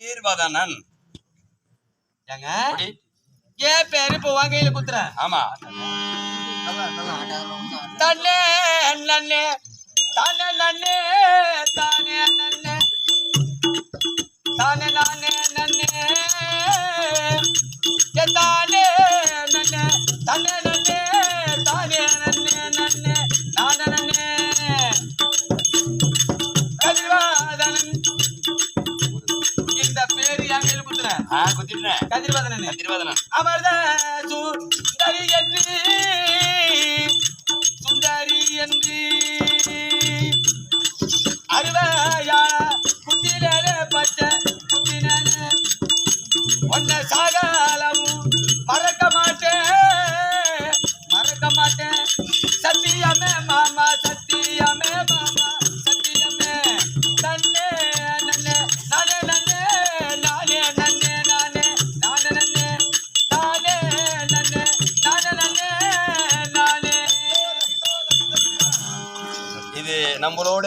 தீர்வதனன்? ஏங்க? ஏன் பேரு இப்போ உன் கையில குத்துறேன் ஆமா. தன்னே நன்னே தானே நன்னே தானே நன்னே. தானே நானே நன்னே. தானே கதிர்வாதனன். தீர்வதனன் அமர்த சுந்தரி என்று சுந்தரி என்று. அருவையா குத்திலே பச்ச குத்தினே ஒன்ன சாகலமும் மறக்க மாட்டேன். மறக்க மாட்டேன். சத்தியமே மாமா இது நம்மளோட